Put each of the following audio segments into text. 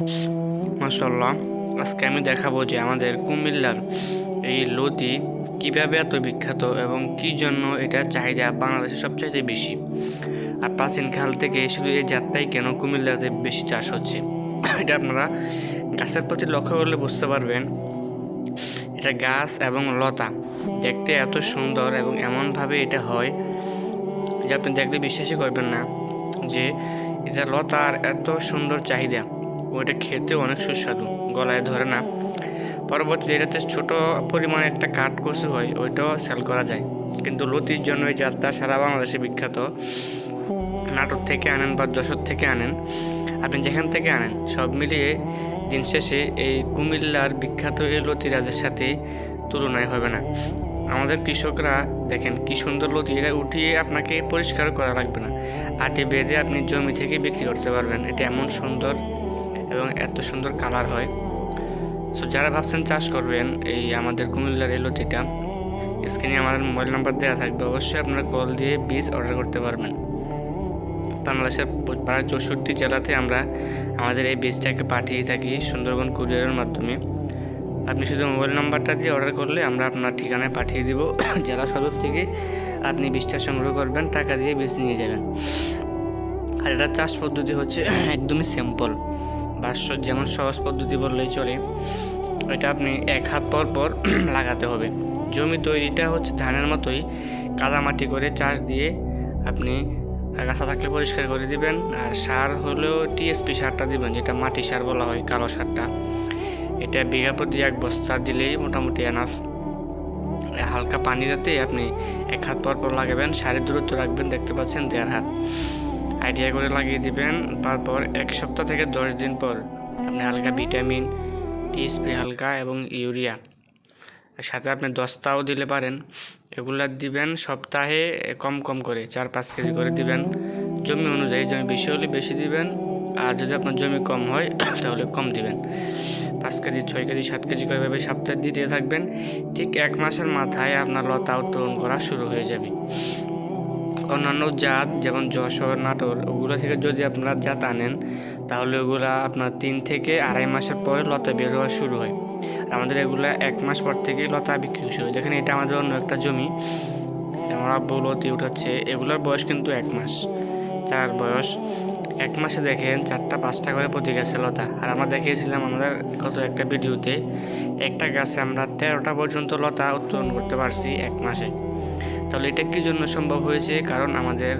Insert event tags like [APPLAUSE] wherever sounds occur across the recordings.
মাসাল্লাহ আজকে আমি দেখাবো যে আমাদের কুমিল্লার এই লতি কীভাবে এত বিখ্যাত এবং কি জন্য এটার চাহিদা বাংলাদেশে সবচাইতে বেশি। আর প্রাচীন কাল থেকে শুধু এই জাতটাই কেন কুমিল্লাতে বেশি চাষ হচ্ছে? এটা আপনারা গাছের প্রতি লক্ষ্য করলে বুঝতে পারবেন। এটা গাছ এবং লতা দেখতে এত সুন্দর এবং এমনভাবে এটা হয় যে আপনি দেখলে বিশ্বাসই করবেন না যে এটা লতার এত সুন্দর চাহিদা। ওইটা খেতে অনেক সুস্বাদু, গলায় ধরে না। পরবর্তীতে এটাতে ছোট পরিমাণে একটা কাঠ কচু হয়, ওইটাও সেল করা যায়। কিন্তু লতির জন্য এই জাতটা সারা বাংলাদেশে বিখ্যাত। নাটোর থেকে আনেন বা যশোর থেকে আনেন, আপনি যেখান থেকে আনেন, সব মিলিয়ে দিন শেষে এই কুমিল্লার বিখ্যাত এই লতিরাজের সাথে তুলনায় হবে না। আমাদের কৃষকরা দেখেন কি সুন্দর লতি, এটা উঠিয়ে আপনাকে পরিষ্কার করা লাগবে না। আটি বেঁধে আপনি জমি থেকে বিক্রি করতে পারবেন, এটা এমন সুন্দর এবং এত সুন্দর কালার হয়। সো যারা ভাবছেন চাষ করবেন, এই আমাদের কুমিল্লার এই লতিটা স্ক্রিনে আমাদের মোবাইল নাম্বার দেওয়া থাকবে, অবশ্যই আপনারা কল দিয়ে বীজ অর্ডার করতে পারবেন। বাংলাদেশের প্রায় চৌষট্টি জেলাতে আমরা আমাদের এই বীজটাকে পাঠিয়ে থাকি সুন্দরবন কুরিয়ারের মাধ্যমে। আপনি শুধু মোবাইল নাম্বারটা দিয়ে অর্ডার করলে আমরা আপনার ঠিকানায় পাঠিয়ে দিব। [COUGHS] জেলা সদর থেকে আপনি বীজটা সংগ্রহ করবেন, টাকা দিয়ে বীজ নিয়ে যাবেন। আর এটা চাষ পদ্ধতি হচ্ছে [COUGHS] একদমই সিম্পল ভাষ্য যেমন সহজ পদ্ধতি বললেই চলে, এটা আপনি এক হাত পর পর [CLEARS THROAT] লাগাতে হবে। জমি তৈরিটা হচ্ছে ধানের মতোই কাদামাটি করে চাষ দিয়ে আপনি আগাছা থাকলে পরিষ্কার করে দিবেন, আর সার হলেও টিএসপি সারটা দিবেন, যেটা মাটি সার বলা হয়, কালো সারটা। এটা বিঘা প্রতি এক বস্তা দিলেই মোটামুটি এনাফ হালকা পানি যাতে আপনি এক হাত পর পর লাগাবেন, সারের দূরত্ব রাখবেন, দেখতে পাচ্ছেন দেড় হাত। আইডিয়া করে লাগিয়ে দিবেন। তারপর এক সপ্তাহ থেকে দশ দিন পর আপনি হালকা ভিটামিন টিএসপি হালকা এবং ইউরিয়া। সাথে আপনি দস্তাও দিলে পারেন। এগুলা দিবেন সপ্তাহে কম কম করে, চার পাঁচ কেজি করে দিবেন। জমি অনুযায়ী, জমি বেশি হলে বেশি দিবেন। আর যদি আপনার জমি কম হয়, [COUGHS] তাহলে কম দিবেন। পাঁচ কেজি, ছয় কেজি, সাত কেজি করে ভাবে সপ্তাহে দিতে থাকবেন। ঠিক এক মাসের মাথায় আপনার লতা উত্তোলন করা শুরু হয়ে যাবে। অন্যান্য জাত, যেমন যশোর, নাটোর, ওগুলো থেকে যদি আপনারা জাত আনেন, তাহলে ওগুলা আপনার তিন থেকে আড়াই মাসের পরে লতা বের হওয়া শুরু হয়। আমাদের এগুলা এক মাস পর থেকেই লতা বিক্রি শুরু হয়। দেখেন এটা আমাদের অন্য একটা জমি। আমার আব্বু উঠাচ্ছে, এগুলোর বয়স কিন্তু এক মাস। চার বয়স। এক মাসে দেখেন চারটা পাঁচটা করে প্রতি গাছে লতা। আর আমরা দেখিয়েছিলাম আমাদের গত একটা ভিডিওতে, একটা গাছে আমরা তেরোটা পর্যন্ত লতা উত্তোলন করতে পারছি এক মাসে। তাহলে এটা কি জন্য সম্ভব হয়েছে? কারণ আমাদের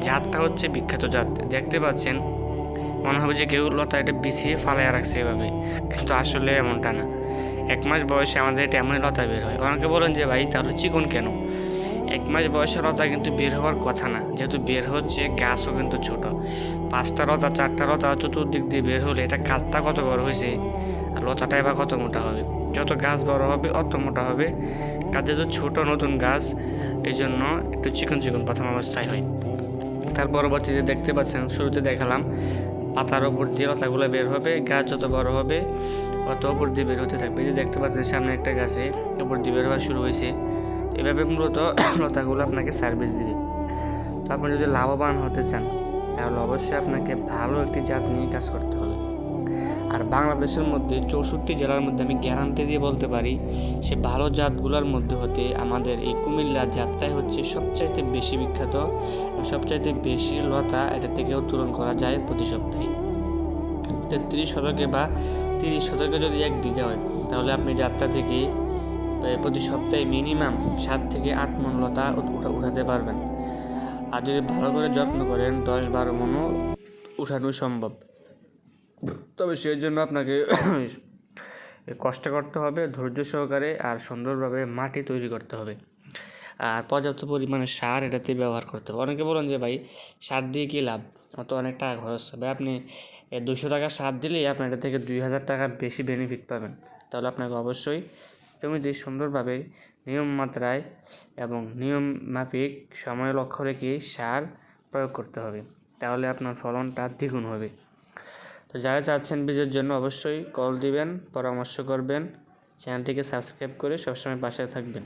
জাতটা হচ্ছে, বিখ্যাত জাত দেখতে পাচ্ছেন, মনে হবে যে কেউ লতা এটা বিছিয়ে ফালাইয়া রাখছে এভাবে। কিন্তু আসলে এমনটা না। এক মাস বয়সে আমাদের এটা এমনই লতা বের হয়। অনেকে বলেন যে, ভাই, তাহলে চিকন কেন? এক মাস বয়সের লতা কিন্তু বের হওয়ার কথা না। যেহেতু বের হচ্ছে, গাছও কিন্তু ছোট। পাঁচটা লতা, চারটা লতা চতুর্দিক দিয়ে বের হলে এটা কাঠটা কত বড় হয়েছে? আর লতাটা এবার কত মোটা হবে? যত গাছ বড় হবে, অত মোটা হবে। কাজে তো ছোট নতুন গাছ এই জন্য একটু চিকন চিকন প্রথম অবস্থায় হয়। তার পরবর্তীতে দেখতে পাচ্ছেন, শুরুতে দেখালাম, পাতার ওপর দিয়ে লতাগুলো বের হবে, গাছ যত বড় হবে, অত ওপর দিয়ে বের হতে থাকবে। যে দেখতে পাচ্ছেন, সামনে একটা গাছে ওপর দিয়ে বের হওয়া শুরু হয়েছে। এভাবে মূলত [COUGHS] লতাগুলো আপনাকে সার্ভিস দিবে। তো আপনি যদি লাভবান হতে চান, তাহলে অবশ্যই আপনাকে ভালো একটি জাত নিয়ে কাজ করতে হবে। আর বাংলাদেশের মধ্যে চৌষট্টি জেলার মধ্যে আমি গ্যারান্টি দিয়ে বলতে পারি, সে ভালো জাতগুলোর মধ্যে হতে আমাদের এই কুমিল্লা জাতটাই হচ্ছে সবচাইতে বেশি বিখ্যাত সবচাইতে বেশি লতা এটা থেকে উত্তোলন করা যায় প্রতি সপ্তাহে। তেত্রিশ শতকে বা তিরিশ শতকে যদি এক বিঘা হয়, তাহলে আপনি যাত্রা থেকে প্রতি সপ্তাহে মিনিমাম সাত থেকে আট মন লতা উঠাতে পারবেন। আর যদি ভালো করে যত্ন করেন, দশ বারো মনও উঠানো সম্ভব। তবে সেই জন্য আপনাকে [COUGHS] কষ্ট করতে হবে, ধৈর্য সহকারে আর সুন্দরভাবে মাটি তৈরি করতে হবে। আর পর্যাপ্ত পরিমাণে সার এটাতে ব্যবহার করতে হবে। অনেকে বলেন যে, ভাই, সার দিয়ে কী লাভ? অত অনেক টাকা খরচ হবে। আপনি দুশো টাকা সার দিলেই আপনি এটা থেকে দুই হাজার টাকা বেশি বেনিফিট পাবেন। তাহলে আপনাকে অবশ্যই জমিতে সুন্দরভাবে নিয়ম মাত্রায় এবং নিয়ম মাফিক সময় লক্ষ্য রেখে সার প্রয়োগ করতে হবে। তাহলে আপনার ফলনটা দ্বিগুণ হবে। তো যারা চাচ্ছেন বীজের জন্য অবশ্যই কল দিবেন, পরামর্শ করবেন চ্যানেলটিকে সাবস্ক্রাইব করে সবসময় পাশে থাকবেন।